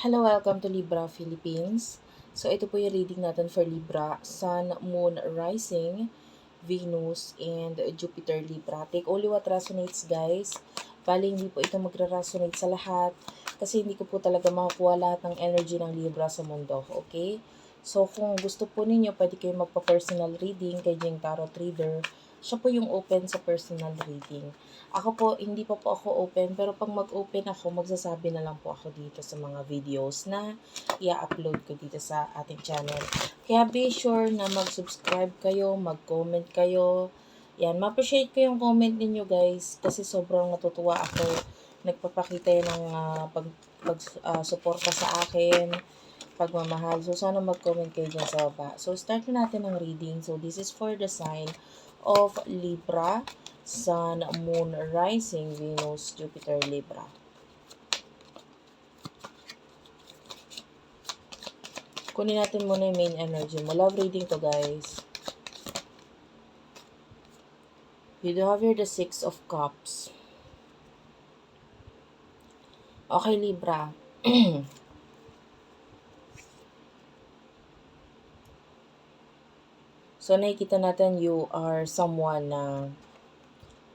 Hello, welcome to Libra Philippines. So, ito po yung reading natin for Libra, Sun, Moon, Rising, Venus, and Jupiter Libra. Take only what resonates, guys. Bali, hindi po ito magra-resonate sa lahat kasi hindi ko po talaga makukuha lahat ng energy ng Libra sa mundo, okay? So, kung gusto po ninyo, pwede kayo magpa-personal reading kay Jing Tarot Reader. Siya po yung open sa personal reading. Ako po, hindi pa po ako open, pero pag mag-open ako, magsasabi na lang po ako dito sa mga videos na i-upload ko dito sa ating channel. Kaya be sure na mag-subscribe kayo, mag-comment kayo. Yan, ma-appreciate ko yung comment ninyo guys, kasi sobrang natutuwa ako. Nagpapakita yan ng uh, pag, pag uh, suporta sa akin, pagmamahal. So, sana mag-comment kayo dyan sa baba. So, start na natin ang reading. So, this is for the sign of Libra. Sun, Moon, Rising, Venus, Jupiter, Libra. Kunin natin muna yung main energy mo. Love reading to, guys. You do have here the Six of Cups. Okay, Libra. so, nakikita natin you are someone na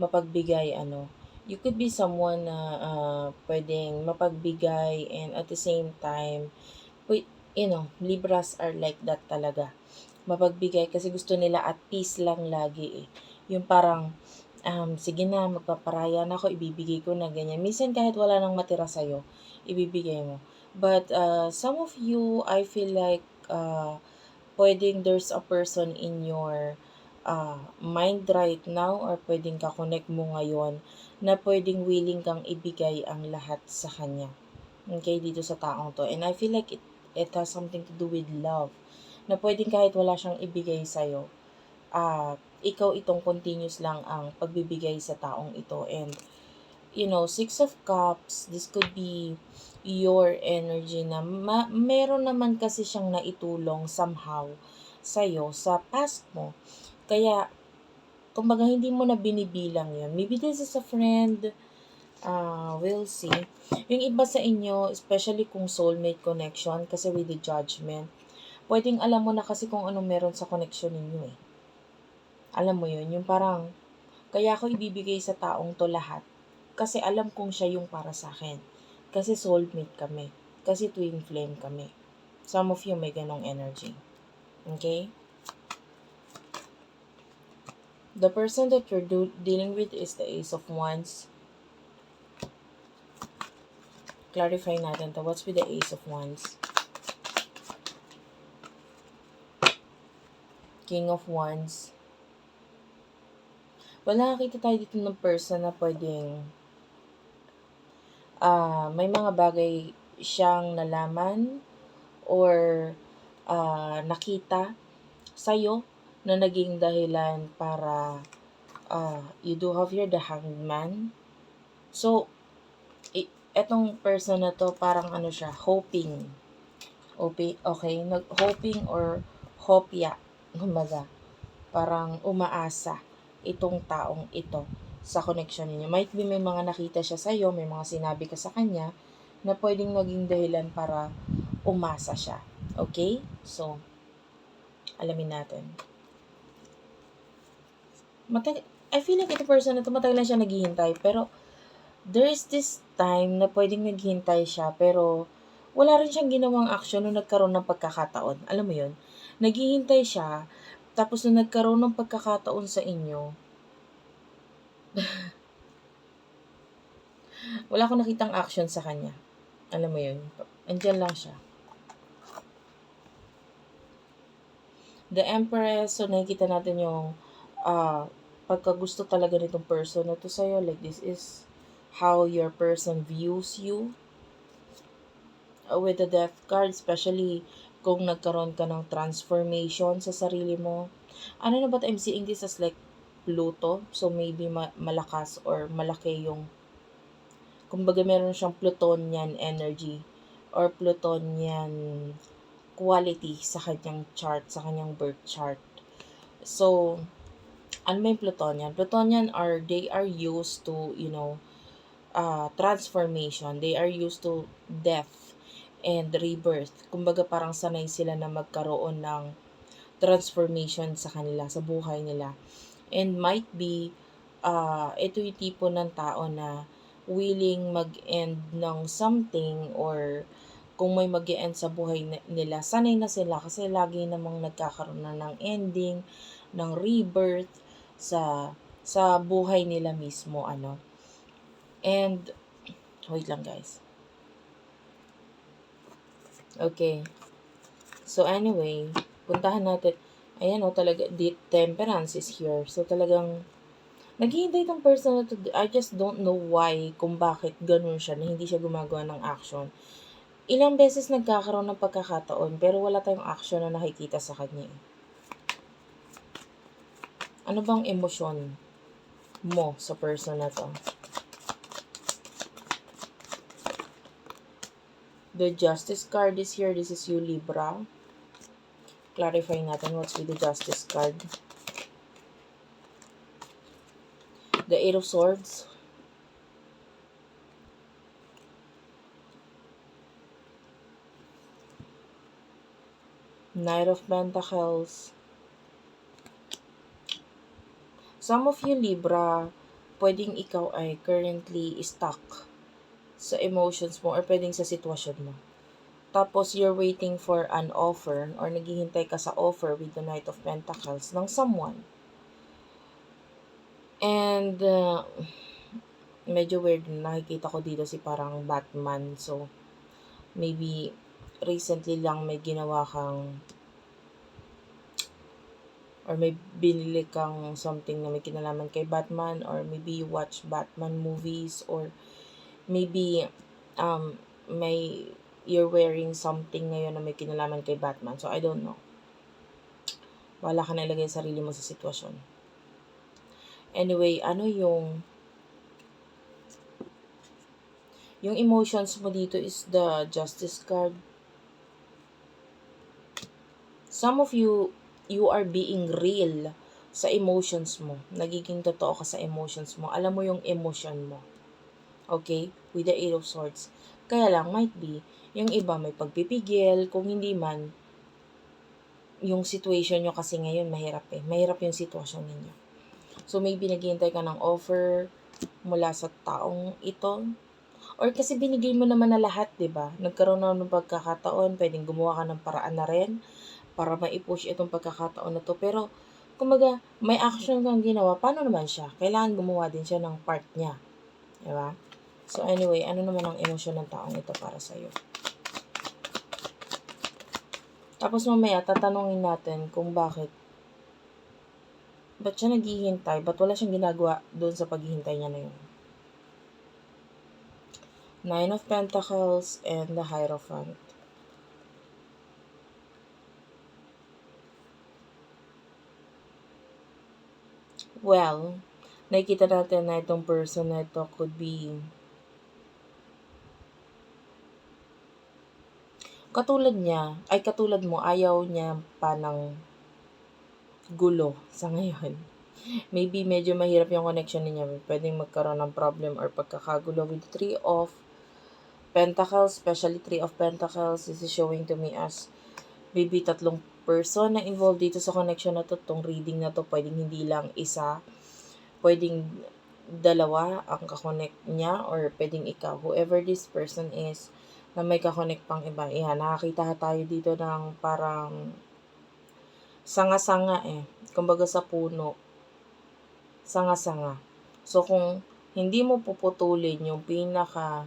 mapagbigay ano you could be someone na uh, pwedeng mapagbigay and at the same time you know libras are like that talaga. Mapagbigay kasi gusto nila at peace lang lagi eh. Yung parang um, sige na magpaparaya na ako ibibigay ko na ganyan. Minsan kahit wala nang matira sa'yo ibibigay mo. But uh, some of you I feel like uh, pwedeng there's a person in your uh, mind right now or pwedeng ka-connect mo ngayon na pwedeng willing kang ibigay ang lahat sa kanya. Okay, dito sa taong to. And I feel like it, it has something to do with love. Na pwedeng kahit wala siyang ibigay sa'yo, uh, ikaw itong continuous lang ang pagbibigay sa taong ito. And, you know, Six of Cups, this could be your energy na ma- meron naman kasi siyang naitulong somehow sa'yo sa past mo kaya, kumbaga hindi mo na binibilang yun. Maybe this is a friend, uh, we'll see. Yung iba sa inyo, especially kung soulmate connection, kasi with the judgment, pwedeng alam mo na kasi kung anong meron sa connection ninyo eh. Alam mo yun, yung parang, kaya ako ibibigay sa taong to lahat. Kasi alam kong siya yung para sa akin. Kasi soulmate kami. Kasi twin flame kami. Some of you may ganong energy. Okay? The person that you're dealing with is the Ace of Wands. Clarify natin to. What's with the Ace of Wands? King of Wands. Wala nakakita tayo dito ng person na pwedeng uh, may mga bagay siyang nalaman or uh, nakita sa'yo na naging dahilan para uh, you do have here the hangman. So, i- etong person na to parang ano siya, hoping. Okay, nag hoping or hopya, kumaga. Parang umaasa itong taong ito sa connection niyo. Might be may mga nakita siya sa iyo, may mga sinabi ka sa kanya na pwedeng maging dahilan para umasa siya. Okay? So, alamin natin matag I feel like ito person na to, matagal na siya naghihintay. Pero, there's this time na pwedeng naghihintay siya, pero wala rin siyang ginawang action nung nagkaroon ng pagkakataon. Alam mo yun? Naghihintay siya, tapos nung nagkaroon ng pagkakataon sa inyo, wala akong nakitang action sa kanya. Alam mo yun? Andiyan lang siya. The Empress, so nakikita natin yung uh, pagka gusto talaga nitong person na to sa'yo, like this is how your person views you. Uh, with the death card, especially kung nagkaroon ka ng transformation sa sarili mo. Ano na ba I'm seeing this as like Pluto. So, maybe ma- malakas or malaki yung kumbaga meron siyang Plutonian energy or Plutonian quality sa kanyang chart, sa kanyang birth chart. So, ano may Plutonian? Plutonian are, they are used to, you know, uh, transformation. They are used to death. and rebirth. Kumbaga parang sanay sila na magkaroon ng transformation sa kanila, sa buhay nila. And might be, uh, ito yung tipo ng tao na willing mag-end ng something or kung may mag end sa buhay ni- nila, sanay na sila kasi lagi namang nagkakaroon na ng ending, ng rebirth sa sa buhay nila mismo ano. And wait lang guys. Okay. So anyway, puntahan natin. Ayan o, talaga, the temperance is here. So talagang, naghihintay tong person na to. I just don't know why, kung bakit ganun siya, na hindi siya gumagawa ng action. Ilang beses nagkakaroon ng pagkakataon, pero wala tayong action na nakikita sa kanya. eh. Ano bang emosyon mo sa person na to? The Justice card is here. This is you, Libra. Clarify natin what's with the Justice card. The Eight of Swords. Knight of Pentacles. Some of you, Libra, pwedeng ikaw ay currently stuck sa emotions mo or pwedeng sa sitwasyon mo. Tapos, you're waiting for an offer or naghihintay ka sa offer with the Knight of Pentacles ng someone. And, uh, medyo weird na nakikita ko dito si parang Batman. So, maybe recently lang may ginawa kang or may binili kang something na may kinalaman kay Batman or maybe you watch Batman movies or maybe um may you're wearing something ngayon na may kinalaman kay Batman. So, I don't know. Wala ka na ilagay sarili mo sa sitwasyon. Anyway, ano yung yung emotions mo dito is the justice card. Some of you, you are being real sa emotions mo. Nagiging totoo ka sa emotions mo. Alam mo yung emotion mo. Okay? With the Eight of Swords. Kaya lang, might be, yung iba may pagpipigil, kung hindi man, yung situation nyo kasi ngayon mahirap eh. Mahirap yung sitwasyon ninyo. So, maybe naghihintay ka ng offer mula sa taong ito. Or kasi binigay mo naman na lahat, di ba? Nagkaroon na ng pagkakataon, pwedeng gumawa ka ng paraan na rin para ma-push itong pagkakataon na to. Pero, kumaga, may action kang ginawa, paano naman siya? Kailangan gumawa din siya ng part niya. Di ba? So, anyway, ano naman ang emosyon ng taong ito para sa'yo? Tapos mamaya, tatanungin natin kung bakit ba't siya naghihintay? Ba't wala siyang ginagawa doon sa paghihintay niya na yun? Nine of Pentacles and the Hierophant. Well, nakikita natin na itong person na ito could be katulad niya, ay katulad mo, ayaw niya pa ng gulo sa ngayon. Maybe medyo mahirap yung connection ninyo. Pwedeng magkaroon ng problem or pagkakagulo with Three of Pentacles, especially Three of Pentacles. This is showing to me as maybe tatlong person na involved dito sa connection na to. Tong reading na to, pwedeng hindi lang isa. Pwedeng dalawa ang kakonect niya or pwedeng ikaw. Whoever this person is, na may kakonect pang iba. Yan, nakakita tayo dito ng parang sanga-sanga eh. Kumbaga sa puno. Sanga-sanga. So, kung hindi mo puputulin yung pinaka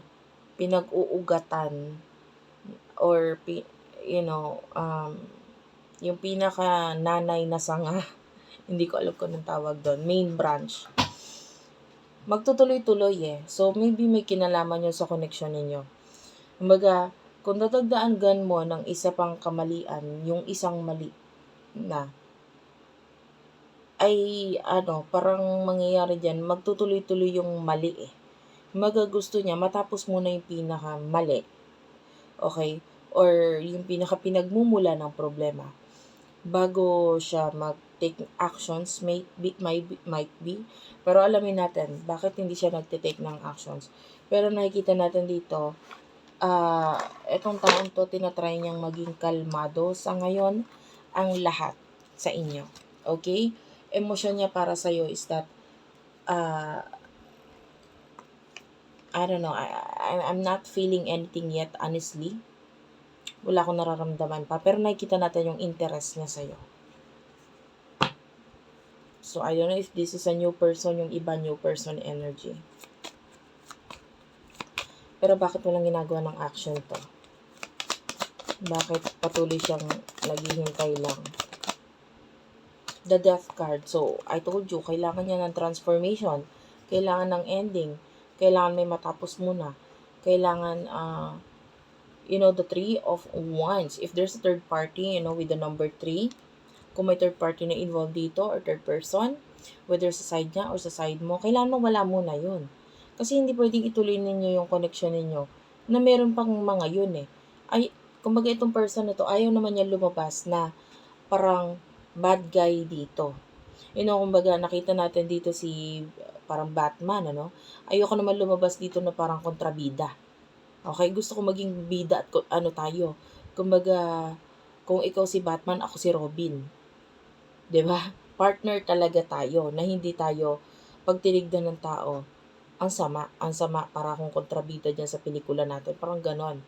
pinag-uugatan or, you know, um, yung pinaka nanay na sanga, hindi ko alam kung anong tawag doon, main branch, magtutuloy-tuloy eh. So, maybe may kinalaman yun sa connection ninyo. Kumbaga, kung dadagdaan mo ng isa pang kamalian, yung isang mali na, ay ano, parang mangyayari dyan, magtutuloy-tuloy yung mali eh. Magagusto niya, matapos muna yung pinaka mali. Okay? Or yung pinaka pinagmumula ng problema. Bago siya mag-take actions, may be, might, be, might be. Pero alamin natin, bakit hindi siya nagte-take ng actions. Pero nakikita natin dito, ah, etong taon to, tinatry niyang maging kalmado sa ngayon ang lahat sa inyo. Okay? Emosyon niya para sa'yo is that, uh, I don't know, I, I, I'm not feeling anything yet, honestly. Wala akong nararamdaman pa. Pero nakikita natin yung interest niya sa'yo. So, I don't know if this is a new person, yung iba new person energy. Pero bakit walang ginagawa ng action to? Bakit patuloy siyang naghihintay lang? The death card. So, I told you, kailangan niya ng transformation. Kailangan ng ending. Kailangan may matapos muna. Kailangan, uh, you know, the three of wands. If there's a third party, you know, with the number three, kung may third party na involved dito or third person, whether sa side niya or sa side mo, kailangan mo wala muna yun. Kasi hindi pwedeng ituloy ninyo yung connection ninyo na meron pang mga yun eh. Ay, kumbaga itong person na to, ayaw naman niya lumabas na parang bad guy dito. You know, kumbaga nakita natin dito si parang Batman, ano? Ayoko naman lumabas dito na parang kontrabida. Okay, gusto ko maging bida at ano tayo. Kumbaga, kung ikaw si Batman, ako si Robin. 'Di ba? Partner talaga tayo na hindi tayo pag tinignan ng tao ang sama, ang sama para akong kontrabida dyan sa pelikula natin. Parang ganon.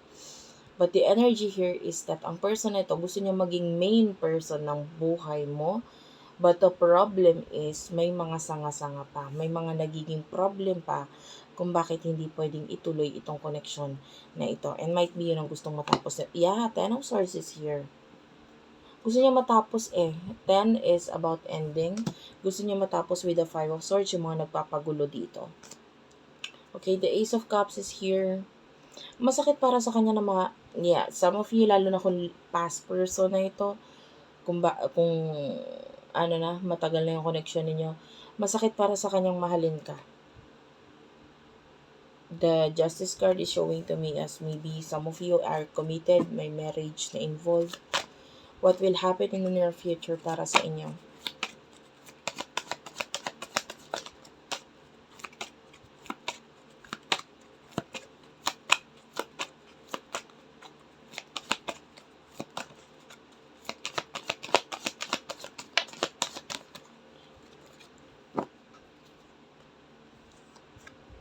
But the energy here is that ang person na ito, gusto niya maging main person ng buhay mo. But the problem is, may mga sanga-sanga pa. May mga nagiging problem pa kung bakit hindi pwedeng ituloy itong connection na ito. And might be yun ang gustong matapos. Yeah, Ten of Swords is here. Gusto niya matapos eh. Ten is about ending. Gusto niya matapos with the Five of Swords, yung mga nagpapagulo dito. Okay, the Ace of Cups is here. Masakit para sa kanya na mga, yeah, some of you, lalo na kung past person na ito, kung, ba, kung ano na, matagal na yung connection ninyo, masakit para sa kanyang mahalin ka. The Justice card is showing to me as maybe some of you are committed, may marriage na involved. What will happen in the near future para sa inyo?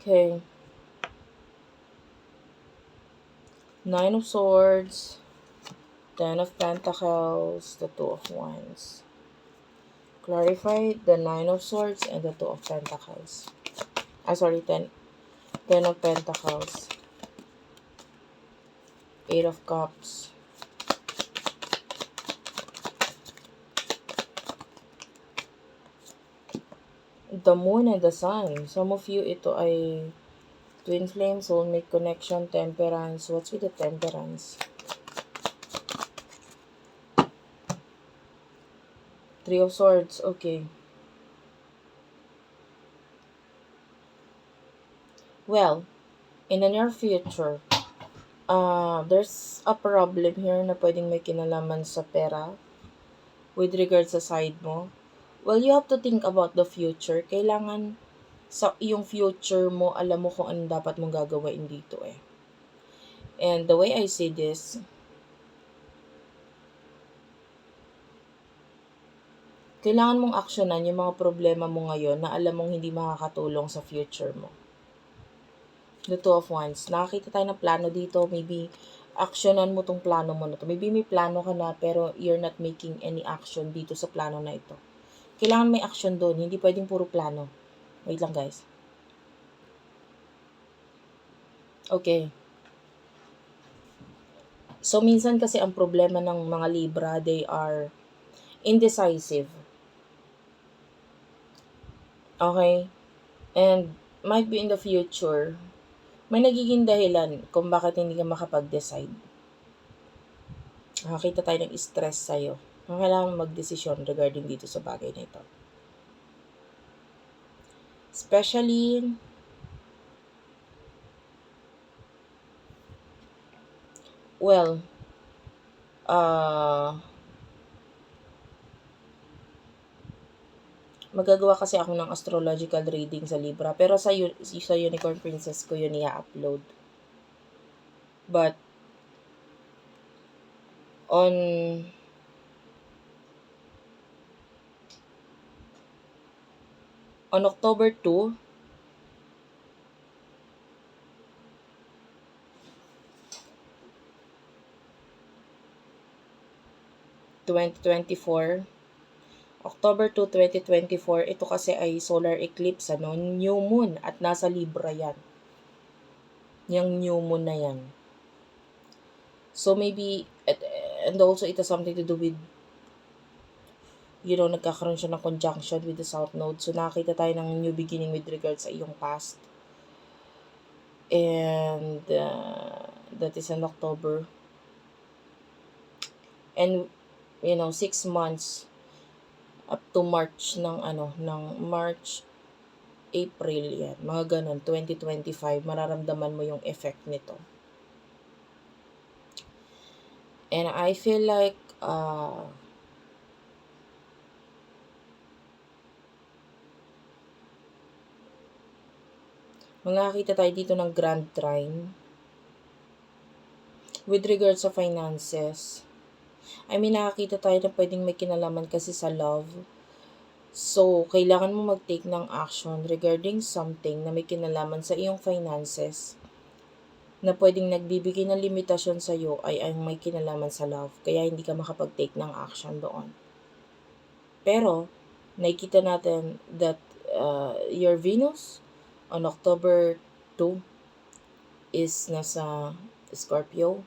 Okay. Nine of Swords, Ten of Pentacles, the Two of Wands. Clarify the Nine of Swords and the Two of Pentacles. Ah, sorry, Ten, ten of Pentacles. Eight of Cups. The Moon and the Sun. Some of you, ito ay Twin Flame, Soulmate Connection, Temperance. What's with the Temperance? Three of Swords. Okay. Well, in the near future, uh, there's a problem here na pwedeng may kinalaman sa pera with regards sa side mo. Well, you have to think about the future. Kailangan sa yung future mo, alam mo kung anong dapat mong gagawin dito eh. And the way I see this, kailangan mong aksyonan yung mga problema mo ngayon na alam mong hindi makakatulong sa future mo. The Two of Wands. Nakakita tayo ng plano dito. Maybe aksyonan mo tong plano mo na to. Maybe may plano ka na pero you're not making any action dito sa plano na ito. Kailangan may action doon. Hindi pwedeng puro plano. Wait lang guys. Okay. So, minsan kasi ang problema ng mga Libra, they are indecisive. Okay? And might be in the future, may nagiging dahilan kung bakit hindi ka makapag-decide. Nakakita tayo ng stress sa'yo. Kailangan mag-desisyon regarding dito sa bagay na ito. Especially, well, uh, magagawa kasi ako ng astrological reading sa Libra. Pero sa, sa Unicorn Princess ko yun i-upload. But, on on October 2, twenty twenty-four, October 2, 2024, ito kasi ay solar eclipse, ano, new moon, at nasa Libra yan. Yung new moon na yan. So, maybe, and also it has something to do with, you know, nagkakaroon siya ng conjunction with the South Node. So, nakakita tayo ng new beginning with regards sa iyong past. And, uh, that is in October. And, you know, six months up to March ng ano, ng March, April yan. Mga ganun, 2025, mararamdaman mo yung effect nito. And I feel like, uh, makakita tayo dito ng Grand Trine. With regards sa finances, I mean, nakakita tayo na pwedeng may kinalaman kasi sa love. So, kailangan mo mag-take ng action regarding something na may kinalaman sa iyong finances na pwedeng nagbibigay ng limitasyon sa iyo ay ang may kinalaman sa love. Kaya hindi ka makapag-take ng action doon. Pero, nakikita natin that uh, your Venus on October 2 is nasa Scorpio.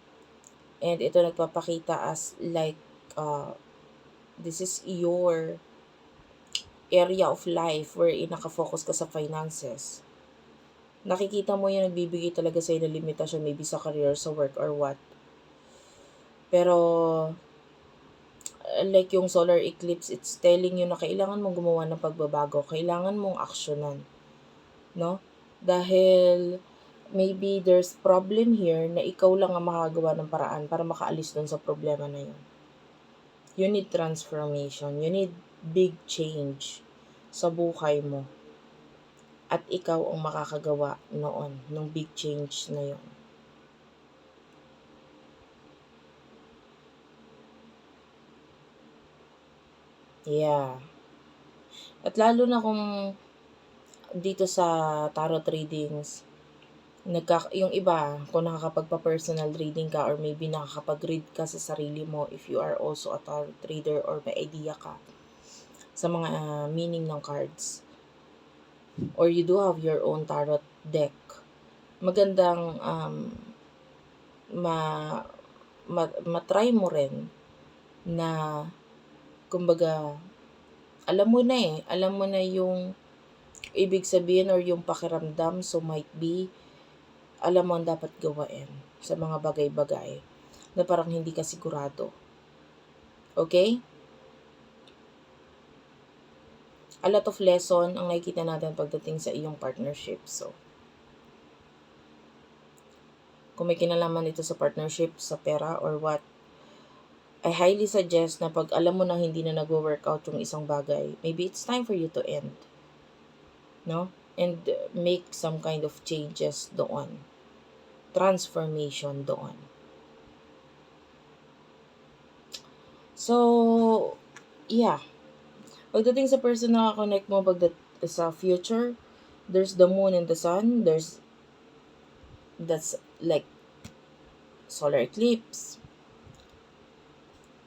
And ito nagpapakita as like, uh, this is your area of life where nakafocus ka sa finances. Nakikita mo yung nagbibigay talaga sa'yo ng limitasyon, maybe sa career, sa work, or what. Pero, like yung solar eclipse, it's telling you na kailangan mong gumawa ng pagbabago. Kailangan mong aksyonan. No? Dahil, maybe there's problem here na ikaw lang ang makagawa ng paraan para makaalis dun sa problema na yun. You need transformation. You need big change sa buhay mo. At ikaw ang makakagawa noon, ng big change na yun. Yeah. At lalo na kung dito sa tarot readings, nagka, yung iba, kung nakakapagpa-personal reading ka or maybe nakakapag-read ka sa sarili mo if you are also a tarot reader or may idea ka sa mga uh, meaning ng cards or you do have your own tarot deck magandang um, ma, ma matry mo rin na kumbaga alam mo na eh alam mo na yung ibig sabihin or yung pakiramdam so might be alam mo ang dapat gawain sa mga bagay-bagay na parang hindi ka sigurado. Okay? A lot of lesson ang nakikita natin pagdating sa iyong partnership. So, kung may kinalaman ito sa partnership, sa pera, or what, I highly suggest na pag alam mo na hindi na nag-workout yung isang bagay, maybe it's time for you to end. No? And make some kind of changes doon transformation doon. So, yeah. Pagdating sa person na connect mo pagdat sa future, there's the moon and the sun, there's that's like solar eclipse.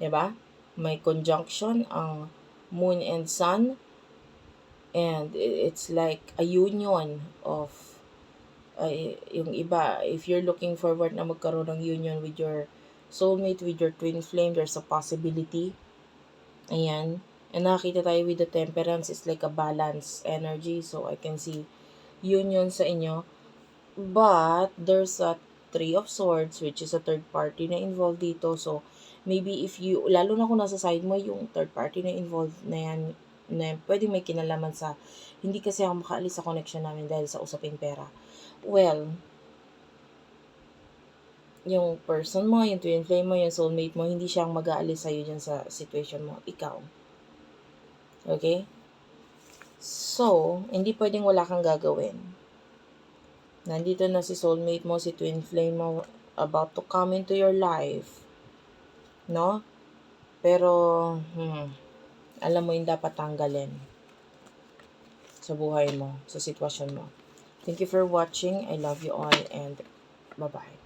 'Di ba? May conjunction ang moon and sun and it's like a union of ay, yung iba, if you're looking forward na magkaroon ng union with your soulmate, with your twin flame, there's a possibility. Ayan. And nakakita tayo with the temperance is like a balance energy. So, I can see union sa inyo. But, there's a three of swords, which is a third party na involved dito. So, maybe if you, lalo na kung nasa side mo, yung third party na involved na yan, na pwedeng may kinalaman sa, hindi kasi ako makaalis sa connection namin dahil sa usaping pera well, yung person mo, yung twin flame mo, yung soulmate mo, hindi siyang mag-aalis sa'yo dyan sa situation mo. Ikaw. Okay? So, hindi pwedeng wala kang gagawin. Nandito na si soulmate mo, si twin flame mo, about to come into your life. No? Pero, hmm, alam mo yung dapat tanggalin sa buhay mo, sa sitwasyon mo. Thank you for watching. I love you all and bye-bye.